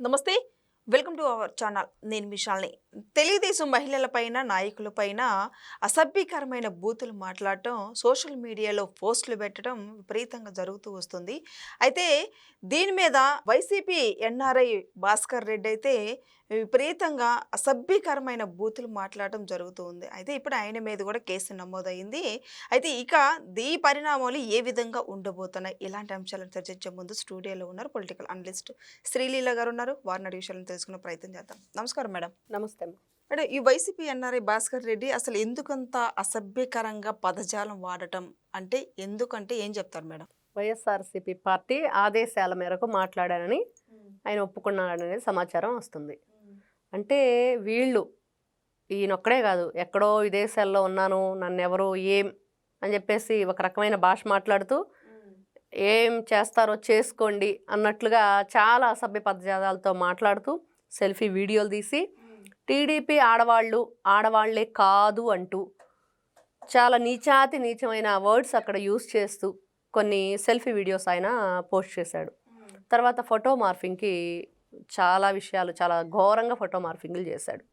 నమస్తే welcome to our channel. నేను విశాల్ని తెలుగుదేశం మహిళలపైన నాయకులపైన అసభ్యకరమైన బూతులు మాట్లాడటం సోషల్ మీడియాలో పోస్టులు పెట్టడం విపరీతంగా జరుగుతూ వస్తుంది. అయితే దీని మీద వైసీపీ ఎన్ఆర్ఐ భాస్కర్ రెడ్డి అయితే విపరీతంగా అసభ్యకరమైన బూతులు మాట్లాడటం జరుగుతూ ఉంది. అయితే ఇప్పుడు ఆయన మీద కూడా కేసు నమోదైంది అయితే ఇక ఈ పరిణామాలు ఏ విధంగా ఉండబోతున్నాయి? ఇలాంటి అంశాలను చర్చించే ముందు స్టూడియోలో ఉన్నారు పొలిటికల్ అనలిస్ట్ శ్రీలీల గారు ఉన్నారు. వారిని అడిగి విషయాలను తెలుసుకునే ప్రయత్నం చేద్దాం. నమస్కారం మేడం. నమస్తే. మేడం ఈ వైసీపీ ఎన్ఆర్ఐ భాస్కర్ రెడ్డి అసలు ఎందుకంత అసభ్యకరంగా పదజాలం వాడటం అంటే ఎందుకంటే ఏం చెప్తారు మేడం? వైఎస్ఆర్సీపీ పార్టీ ఆదేశాల మేరకు మాట్లాడానని ఆయన ఒప్పుకున్నాడనేది సమాచారం వస్తుంది. అంటే వీళ్ళు ఈయనొక్కడే కాదు ఎక్కడో విదేశాల్లో ఉన్నాను నన్ను ఎవరు ఏం అని చెప్పేసి ఒక రకమైన భాష మాట్లాడుతూ ఏం చేస్తారో చేసుకోండి అన్నట్లుగా చాలా అసభ్య పదజాదాలతో మాట్లాడుతూ సెల్ఫీ వీడియోలు తీసి టీడీపీ ఆడవాళ్ళు ఆడవాళ్ళే కాదు అంటూ చాలా నీచాతి నీచమైన వర్డ్స్ అక్కడ యూస్ చేస్తూ కొన్ని సెల్ఫీ వీడియోస్ ఆయన పోస్ట్ చేశాడు. తర్వాత ఫోటో మార్ఫింగ్కి చాలా విషయాలు చాలా ఘోరంగా ఫోటో మార్ఫింగ్లు చేశాడు.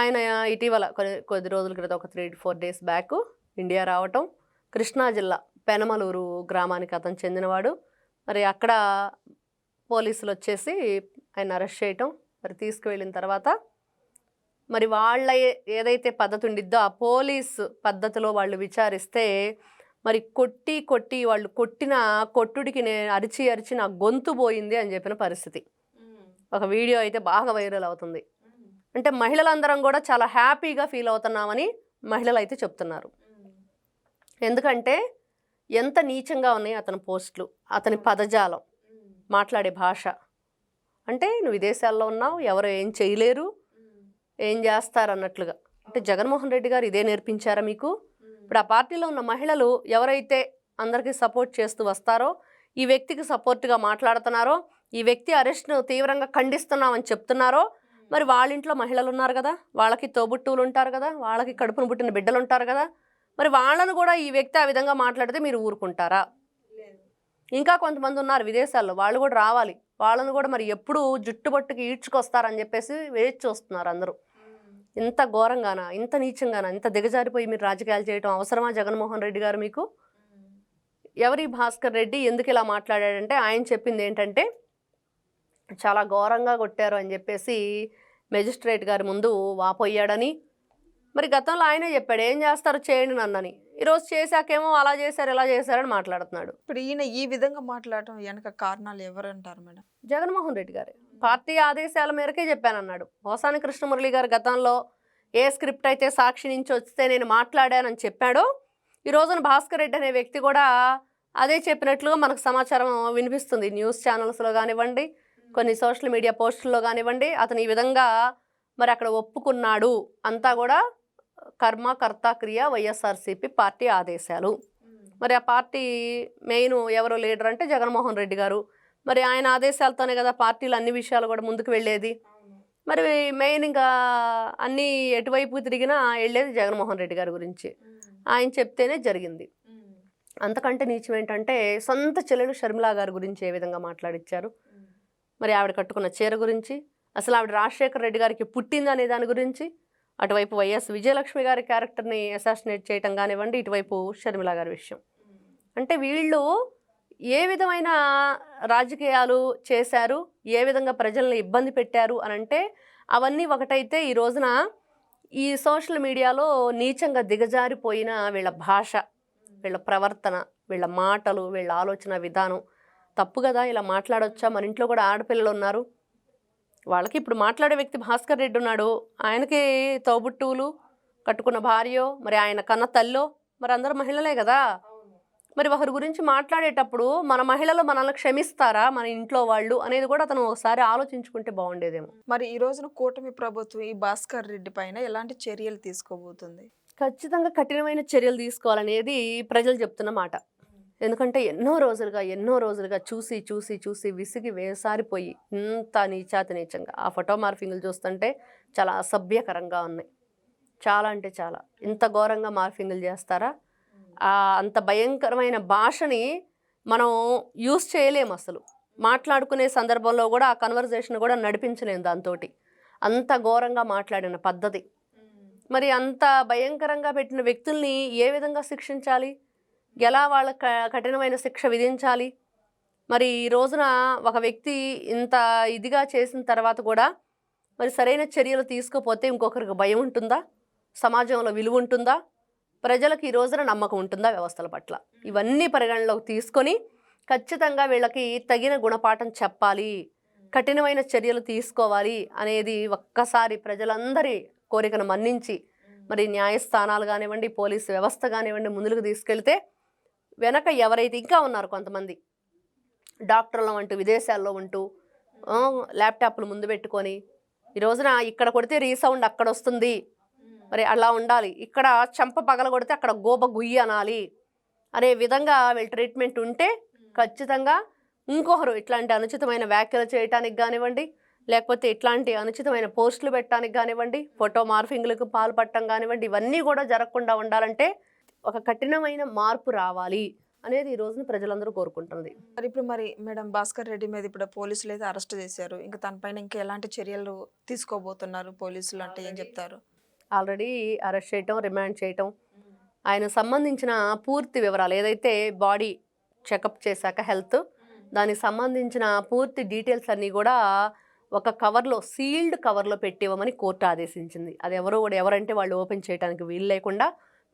ఆయన ఇటీవల కొన్ని కొద్ది రోజుల క్రితం ఒక three four days back India రావటం కృష్ణా జిల్లా పెనమలూరు గ్రామానికి అతను చెందినవాడు. మరి అక్కడ పోలీసులు వచ్చేసి ఆయన అరెస్ట్ చేయటం మరి తీసుకువెళ్ళిన తర్వాత మరి వాళ్ళ ఏదైతే పద్ధతి ఉండిద్దో ఆ పోలీసు పద్ధతిలో వాళ్ళు విచారిస్తే మరి కొట్టి కొట్టి వాళ్ళు కొట్టిన కొట్టుడికి నేను అరిచి అరిచి నా గొంతు పోయింది అని చెప్పిన పరిస్థితి. ఒక వీడియో అయితే బాగా వైరల్ అవుతుంది. అంటే మహిళలందరం కూడా చాలా హ్యాపీగా ఫీల్ అవుతున్నామని మహిళలు అయితే చెప్తున్నారు ఎందుకంటే ఎంత నీచంగా ఉన్నాయి అతని పోస్టులు అతని పదజాలం మాట్లాడే భాష. అంటే నువ్వు విదేశాల్లో ఉన్నావు ఎవరు ఏం చేయలేరు ఏం చేస్తారు అన్నట్లుగా అంటే జగన్మోహన్ రెడ్డి గారు ఇదే నేర్పించారా మీకు? ఇప్పుడు ఆ పార్టీలో ఉన్న మహిళలు ఎవరైతే అందరికీ సపోర్ట్ చేస్తూ వస్తారో ఈ వ్యక్తికి సపోర్ట్గా మాట్లాడుతున్నారో ఈ వ్యక్తి అరెస్ట్ను తీవ్రంగా ఖండిస్తున్నామని చెప్తున్నారో మరి వాళ్ళ ఇంట్లో మహిళలు ఉన్నారు కదా వాళ్ళకి తోబుట్టువులు ఉంటారు కదా వాళ్ళకి కడుపును పుట్టిన బిడ్డలు ఉంటారు కదా మరి వాళ్ళను కూడా ఈ వ్యక్తి ఆ విధంగా మాట్లాడితే మీరు ఊరుకుంటారా? ఇంకా కొంతమంది ఉన్నారు విదేశాల్లో వాళ్ళు కూడా రావాలి వాళ్ళను కూడా మరి ఎప్పుడు జుట్టుబట్టుకి ఈడ్చుకొస్తారని చెప్పేసి వేచి చూస్తున్నారు అందరూ. ఇంత ఘోరంగానా ఇంత నీచంగానా ఇంత దిగజారిపోయి మీరు రాజకీయాలు చేయడం అవసరమా జగన్మోహన్ రెడ్డి గారు మీకు? ఎవరి భాస్కర్ రెడ్డి ఎందుకు ఇలా మాట్లాడాడంటే ఆయన చెప్పింది ఏంటంటే చాలా ఘోరంగా కొట్టారు అని చెప్పేసి మెజిస్ట్రేట్ గారి ముందు వాపోయాడని. మరి గతంలో ఆయనే చెప్పాడు ఏం చేస్తారు చేయండి నన్నని. ఈరోజు చేశాకేమో అలా చేశారు ఇలా చేశారని మాట్లాడుతున్నాడు. ఇప్పుడు ఈయన ఈ విధంగా మాట్లాడటం వెనక కారణాలు ఎవరంటారు మేడం? జగన్మోహన్ రెడ్డి గారే. పార్టీ ఆదేశాల మేరకే చెప్పానన్నాడు. పోసాని కృష్ణమురళి గారు గతంలో ఏ స్క్రిప్ట్ అయితే సాక్షి నుంచి వస్తే నేను మాట్లాడానని చెప్పాడో ఈ రోజున భాస్కర్ రెడ్డి అనే వ్యక్తి కూడా అదే చెప్పినట్లుగా మనకు సమాచారం వినిపిస్తుంది. న్యూస్ ఛానల్స్లో కానివ్వండి కొన్ని సోషల్ మీడియా పోస్టుల్లో కానివ్వండి అతను ఈ విధంగా మరి అక్కడ ఒప్పుకున్నాడు. అంతా కూడా కర్మ కర్త క్రియ వైఎస్ఆర్సీపీ పార్టీ ఆదేశాలు. మరి ఆ పార్టీ మెయిన్ ఎవరు లీడర్ అంటే జగన్మోహన్ రెడ్డి గారు. మరి ఆయన ఆదేశాలతోనే కదా పార్టీలు అన్ని విషయాలు కూడా ముందుకు వెళ్ళేది. మరి మెయిన్ ఇంకా అన్ని ఎటువైపు తిరిగినా వెళ్ళేది జగన్మోహన్ రెడ్డి గారి గురించి. ఆయన చెప్తేనే జరిగింది. అంతకంటే నీచం ఏంటంటే సొంత చెల్లెలు షర్మిలా గారి గురించి ఏ విధంగా మాట్లాడిచ్చారు? మరి ఆవిడ కట్టుకున్న చీర గురించి అసలు ఆవిడ రాజశేఖర రెడ్డి గారికి పుట్టిందనే దాని గురించి అటువైపు వైఎస్ విజయలక్ష్మి గారి క్యారెక్టర్ని అసాసినేట్ చేయటం కానివ్వండి ఇటువైపు షర్మిల గారి విషయం. అంటే వీళ్ళు ఏ విధమైన రాజకీయాలు చేశారు? ఏ విధంగా ప్రజల్ని ఇబ్బంది పెట్టారు? అని అంటే అవన్నీ ఒకటైతే ఈ రోజున ఈ సోషల్ మీడియాలో నీచంగా దిగజారిపోయిన వీళ్ళ భాష వీళ్ళ ప్రవర్తన వీళ్ళ మాటలు వీళ్ళ ఆలోచన విధానం. తప్పు కదా ఇలా మాట్లాడొచ్చా? మన ఇంట్లో కూడా ఆడపిల్లలు ఉన్నారు. వాళ్ళకి ఇప్పుడు మాట్లాడే వ్యక్తి భాస్కర్ రెడ్డి ఉన్నాడు. ఆయనకి తోబుట్టువులు కట్టుకున్న భార్యో మరి ఆయన కన్న తల్లో మరి అందరు మహిళలే కదా. మరి ఒకరి గురించి మాట్లాడేటప్పుడు మన మహిళలు మనల్ని క్షమిస్తారా మన ఇంట్లో వాళ్ళు అనేది కూడా అతను ఒకసారి ఆలోచించుకుంటే బాగుండేదేమో. మరి ఈ రోజున కూటమి ప్రభుత్వం ఈ భాస్కర్ రెడ్డి పైన ఎలాంటి చర్యలు తీసుకోబోతుంది? ఖచ్చితంగా కఠినమైన చర్యలు తీసుకోవాలనేది ప్రజలు చెప్తున్న మాట. ఎందుకంటే ఎన్నో రోజులుగా ఎన్నో రోజులుగా చూసి చూసి చూసి విసిగి వేసారిపోయి ఇంత నీచాతి నీచంగా ఆ ఫోటో మార్ఫింగ్లు చూస్తుంటే చాలా అసభ్యకరంగా ఉన్నాయి. చాలా అంటే చాలా. ఇంత ఘోరంగా మార్ఫింగ్లు చేస్తారా? అంత భయంకరమైన భాషని మనం యూస్ చేయలేము అసలు. మాట్లాడుకునే సందర్భంలో కూడా ఆ కన్వర్జేషన్ కూడా నడిపించలేము దాంతో అంత ఘోరంగా మాట్లాడిన పద్ధతి. మరి అంత భయంకరంగా పెట్టిన వ్యక్తుల్ని ఏ విధంగా శిక్షించాలి? ఎలా వాళ్ళ కఠినమైన శిక్ష విధించాలి? మరి ఈ రోజున ఒక వ్యక్తి ఇంత ఇదిగా చేసిన తర్వాత కూడా మరి సరైన చర్యలు తీసుకోపోతే ఇంకొకరికి భయం ఉంటుందా? సమాజంలో విలువ ఉంటుందా? ప్రజలకు ఈ రోజున నమ్మకం ఉంటుందా వ్యవస్థల పట్ల? ఇవన్నీ పరిగణలోకి తీసుకొని ఖచ్చితంగా వీళ్ళకి తగిన గుణపాఠం చెప్పాలి కఠినమైన చర్యలు తీసుకోవాలి అనేది ఒక్కసారి ప్రజలందరి కోరికను మన్నించి మరి న్యాయస్థానాలు కానివ్వండి పోలీసు వ్యవస్థ కానివ్వండి ముందుకు తీసుకెళ్తే వెనక ఎవరైతే ఇంకా ఉన్నారు కొంతమంది డాక్టర్లు అంటూ విదేశాల్లో ఉంటూ ల్యాప్టాప్లు ముందు పెట్టుకొని ఈ రోజున ఇక్కడ కొడితే రీసౌండ్ అక్కడ వస్తుంది మరి అలా ఉండాలి. ఇక్కడ చంప పగల కొడితే అక్కడ గోప గుయ్యి అనాలి. అనే విధంగా వీళ్ళ ట్రీట్మెంట్ ఉంటే ఖచ్చితంగా ఇంకొకరు ఇట్లాంటి అనుచితమైన వ్యాఖ్యలు చేయటానికి కానివ్వండి లేకపోతే ఇట్లాంటి అనుచితమైన పోస్టులు పెట్టడానికి కానివ్వండి ఫోటో మార్ఫింగ్లకు పాల్పడటం కానివ్వండి ఇవన్నీ కూడా జరగకుండా ఉండాలంటే ఒక కఠినమైన మార్పు రావాలి అనేది ఈ రోజున ప్రజలందరూ కోరుకుంటుంది. మరి ఇప్పుడు మరి మేడం భాస్కర్ రెడ్డి మీద ఇప్పుడు పోలీసులు అయితే అరెస్ట్ చేశారు. ఇంకా తనపైన ఇంకా ఎలాంటి చర్యలు తీసుకోబోతున్నారు పోలీసులు అంటే ఏం చెప్తారు? ఆల్రెడీ అరెస్ట్ చేయటం రిమాండ్ చేయటం. ఆయన సంబంధించిన పూర్తి వివరాలు ఏదైతే బాడీ చెకప్ చేశాక హెల్త్ దానికి సంబంధించిన పూర్తి డీటెయిల్స్ అన్నీ కూడా ఒక కవర్లో సీల్డ్ కవర్లో పెట్టివ్వమని కోర్టు ఆదేశించింది. అది ఎవరో కూడా ఎవరంటే వాళ్ళు ఓపెన్ చేయడానికి వీలు లేకుండా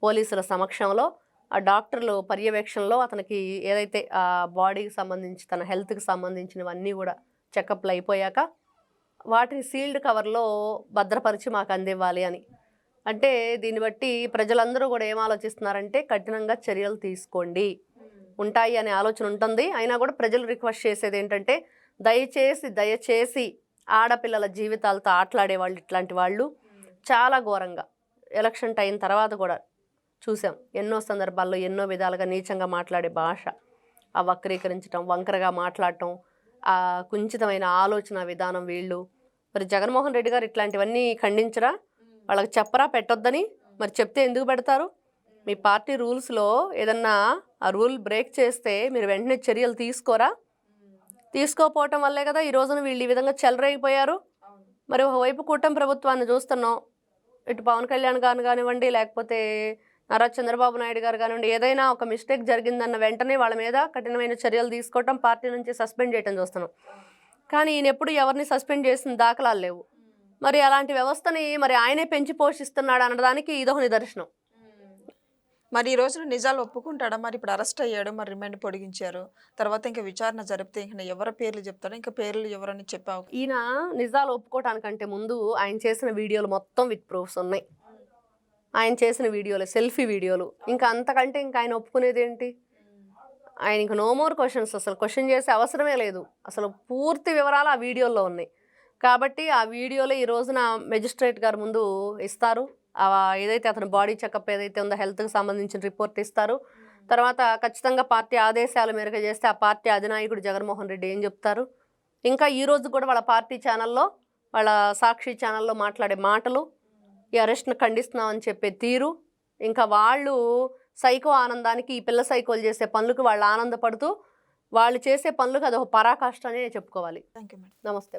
పోలీసుల సమక్షంలో ఆ డాక్టర్లు పర్యవేక్షణలో అతనికి ఏదైతే ఆ బాడీకి సంబంధించి తన హెల్త్కి సంబంధించినవన్నీ కూడా చెకప్లు అయిపోయాక వాటిని సీల్డ్ కవర్లో భద్రపరిచి మాకు అందివ్వాలి అని అంటే దీన్ని బట్టి ప్రజలందరూ కూడా ఏం ఆలోచిస్తున్నారంటే కఠినంగా చర్యలు తీసుకోండి. ఉంటాయి అనే ఆలోచన ఉంటుంది. అయినా కూడా ప్రజలు రిక్వెస్ట్ చేసేది ఏంటంటే దయచేసి దయచేసి ఆడపిల్లల జీవితాలతో ఆటలాడే వాళ్ళు ఇట్లాంటి వాళ్ళు చాలా ఘోరంగా. ఎలక్షన్ టైం తర్వాత కూడా చూసాం. ఎన్నో సందర్భాల్లో ఎన్నో విధాలుగా నీచంగా మాట్లాడే భాష. ఆ వక్రీకరించడం వంకరగా మాట్లాడటం ఆ కుంచితమైన ఆలోచన విధానం వీళ్ళు. మరి జగన్మోహన్ రెడ్డి గారు ఇట్లాంటివన్నీ ఖండించరా? వాళ్ళకి చెప్పరా పెట్టొద్దని? మరి చెప్తే ఎందుకు పెడతారు? మీ పార్టీ రూల్స్లో ఏదన్నా ఆ రూల్ బ్రేక్ చేస్తే మీరు వెంటనే చర్యలు తీసుకోరా? తీసుకోపోవటం వల్లే కదా ఈ రోజున వీళ్ళు ఈ విధంగా చెలరైపోయారు మరి ఒకవైపు కూటమి ప్రభుత్వాన్ని చూస్తున్నాం. ఇటు పవన్ కళ్యాణ్ గారు కానివ్వండి లేకపోతే నారా చంద్రబాబు నాయుడు గారు కానివ్వండి ఏదైనా ఒక మిస్టేక్ జరిగిందన్న వెంటనే వాళ్ళ మీద కఠినమైన చర్యలు తీసుకోవటం పార్టీ నుంచి సస్పెండ్ చేయటం చూస్తున్నాం. కానీ ఈయన ఎప్పుడు ఎవరిని సస్పెండ్ చేసిన దాఖలాలు లేవు. మరి అలాంటి వ్యవస్థని మరి ఆయనే పెంచి పోషిస్తున్నాడు అనడానికి ఇదొక నిదర్శనం. మరి ఈ రోజున నిజాలు ఒప్పుకుంటాడా? మరి ఇప్పుడు అరెస్ట్ అయ్యాడు మరి రిమాండ్ పొడిగించారు. తర్వాత ఇంకా విచారణ జరిపితే ఇంకా ఎవరి పేర్లు చెప్తాడు? ఇంకా పేర్లు ఎవరని చెప్పావు? ఈయన నిజాలు ఒప్పుకోవటానికంటే ముందు ఆయన చేసిన వీడియోలు మొత్తం విత్ ప్రూఫ్స్ ఉన్నాయి. ఆయన చేసిన వీడియోలు సెల్ఫీ వీడియోలు. ఇంకా అంతకంటే ఇంకా ఆయన ఒప్పుకునేది ఏంటి? ఆయన ఇంకా నో మోర్ క్వశ్చన్స్. అసలు క్వశ్చన్ చేసే అవసరమే లేదు. అసలు పూర్తి వివరాలు ఆ వీడియోలో ఉన్నాయి. కాబట్టి ఆ వీడియోలో ఈ రోజున మెజిస్ట్రేట్ గారు ముందు ఇస్తారు. ఏదైతే అతని బాడీ చెకప్ ఏదైతే ఉందో హెల్త్కి సంబంధించిన రిపోర్ట్ ఇస్తారు. తర్వాత ఖచ్చితంగా పార్టీ ఆదేశాల మేరకు చేస్తే ఆ పార్టీ అధినాయకుడు జగన్మోహన్ రెడ్డి ఏం చెప్తారు? ఇంకా ఈ రోజు కూడా వాళ్ళ పార్టీ ఛానల్లో వాళ్ళ సాక్షి ఛానల్లో మాట్లాడే మాటలు ఈ అరెస్ట్ను ఖండిస్తున్నామని చెప్పే తీరు ఇంకా వాళ్ళు సైకో ఆనందానికి ఈ పిల్ల సైకోలు చేసే పనులకు వాళ్ళు ఆనందపడుతూ వాళ్ళు చేసే పనులకు అదొక పరాకాష్ట అనే చెప్పుకోవాలి. థ్యాంక్ యూ మేడం నమస్తే